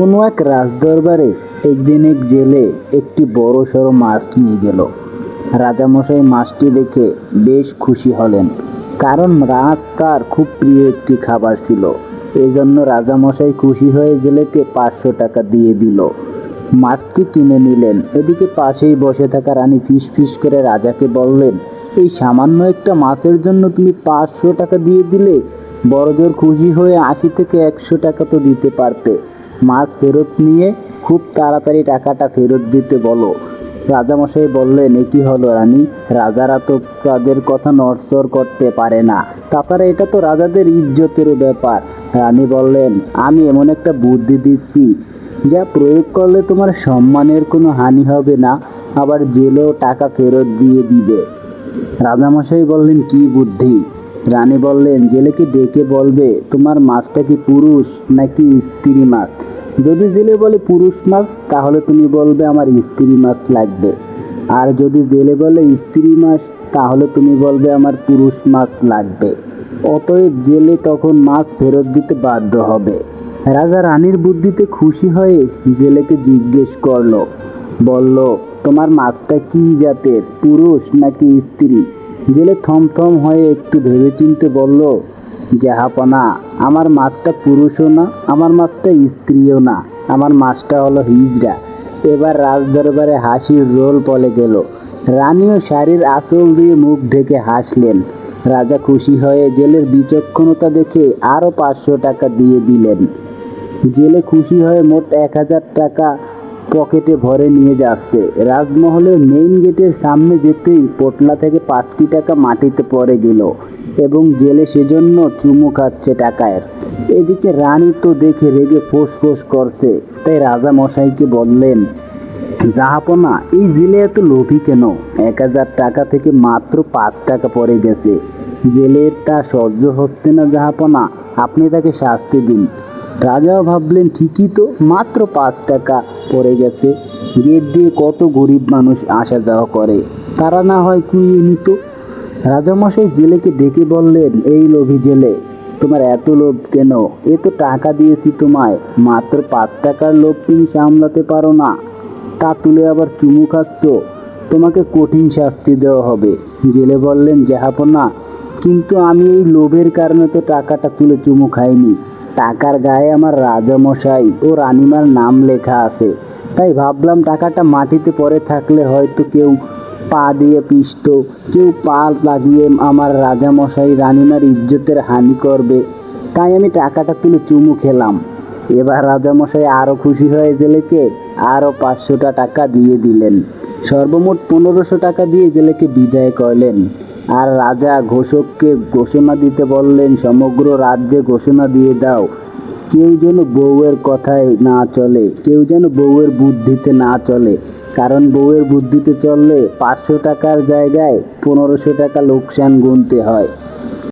কোনো এক রাজদরবারে একদিন এক জেলে একটি বড় সড়ো মাছ নিয়ে গেল। রাজামশাই মাছটি দেখে বেশ খুশি হলেন, কারণ মাছ তার খুব প্রিয় একটি খাবার ছিল। এই জন্য রাজামশাই খুশি হয়ে জেলেকে পাঁচশো টাকা দিয়ে দিল। মাছটি কিনে নিলেন। এদিকে পাশেই বসে থাকা রানী ফিস ফিস করে রাজাকে বললেন, এই সামান্য একটা মাছের জন্য তুমি পাঁচশো টাকা দিয়ে দিলে বড়জোর খুশি হয়ে আশি থেকে একশো টাকা তো দিতে পারতে। মাছ ফেরত নিয়ে খুব তাড়াতাড়ি টাকাটা ফেরত দিতে বলো। রাজামশাই বললেন, এ কি হলো রানী? রাজারা তো তাদের কথা নড়চড় করতে পারে না। তাছাড়া এটা তো রাজাদের ইজ্জতেরও ব্যাপার। রানী বললেন, আমি এমন একটা বুদ্ধি দিচ্ছি, যা প্রয়োগ করলে তোমার সম্মানের কোনো হানি হবে না, আবার জেলেও টাকা ফেরত দিয়ে দিবে। রাজামশাই বললেন, কি বুদ্ধি? রানী বললেন, জেলেকে ডেকে বলবে, তোমার মাছটা কি পুরুষ নাকি স্ত্রী মাছ যদি জেলে বলে পুরুষ মাছ, তাহলে তুমি বলবে আমার স্ত্রী মাছ লাগবে। আর যদি জেলে বলে স্ত্রী মাছ, তাহলে তুমি বলবে আমার পুরুষ মাছ লাগবে। অতএব জেলে তখন মাছ ফেরত দিতে বাধ্য হবে। রাজা রানীর বুদ্ধিতে খুশি হয়ে জেলেকে জিজ্ঞেস করল, বলল, তোমার মাছটা কি জাতের, পুরুষ নাকি স্ত্রী? জেলে থমথম হয়ে একটু ভেবেচিন্তে বলল জাহাপনা আমার মাছটা পুরুষও না, আমার মাছটা স্ত্রীও না, আমার মাছটা হলো হিজরা এবার রাজদরবারে হাসির রোল পলে গেল। রানীও শাড়ির আঁচল দিয়ে মুখ ঢেকে হাসলেন। রাজা খুশি হয়ে জেলের বিচক্ষণতা দেখে আরও পাঁচশো টাকা দিয়ে দিলেন। জেলে খুশি হয়ে মোট এক হাজার টাকা পকেটে ভরে নিয়ে যাচ্ছে। রাজমহলের মেইন গেটের সামনে যেতেই পোটলা থেকে পাঁচটি টাকা মাটিতে পড়ে গেল। এবং জেলে সেজন্য চুমু খাচ্ছে টাকায় এদিকে রানী তো দেখে রেগে ফোঁস ফোঁস করছে। তাই রাজা মশাইকে বললেন, জাহাপনা, এই জেলে এত লোভী কেন? এক হাজার টাকা থেকে মাত্র পাঁচ টাকা পড়ে গেছে। জেলের তা সহ্য হচ্ছে না জাহাপনা, আপনি তাকে শাস্তি দিন। রাজাও ভাবলেন, ঠিকই তো, মাত্র পাঁচ টাকা পড়ে গেছে। গেট দিয়ে কত গরিব মানুষ আসা যাওয়া করে। তারা না হয় কুইয়ে নিত। রাজামশাই জেলেকে ডেকে বললেন, এই লোভী জেলে, তোমার এত লোভ কেন? এ তো টাকা দিয়েছি তোমায়, মাত্র পাঁচ টাকার লোভ তুমি সামলাতে পারো না। তা তুলে আবার চুমু খাচ্ছ। তোমাকে কঠিন শাস্তি দেওয়া হবে। জেলে বললেন, জাহাপনা, কিন্তু আমি এই লোভের কারণে তো টাকাটা তুলে চুমু খাইনি। টাকার গায়ে আমার রাজামশাই ও রানিমার নাম লেখা আছে। তাই ভাবলাম টাকাটা মাটিতে পড়ে থাকলে হয়তো কেউ পা দিয়ে পিষত কেউ পা লাগিয়ে আমার রাজামশাই রানিমার ইজ্জতের হানি করবে। তাই আমি টাকাটা তুলে চুমু খেলাম। এবার রাজামশাই আরও খুশি হয়ে জেলেকে আরও পাঁচশোটা টাকা দিয়ে দিলেন। সর্বমোট পনেরোশো টাকা দিয়ে জেলেকে বিদায় করলেন। আর রাজা ঘোষককে ঘোষণা দিতে বললেন, সমগ্র রাজ্যে ঘোষণা দিয়ে দাও। কেউ যেন বউয়ের কথায় না চলে, কেউ যেন বউয়ের বুদ্ধিতে না চলে কারণ বউয়ের বুদ্ধিতে চললে পাঁচশো টাকার জায়গায় পনেরোশো টাকা লোকসান গুনতে হয়।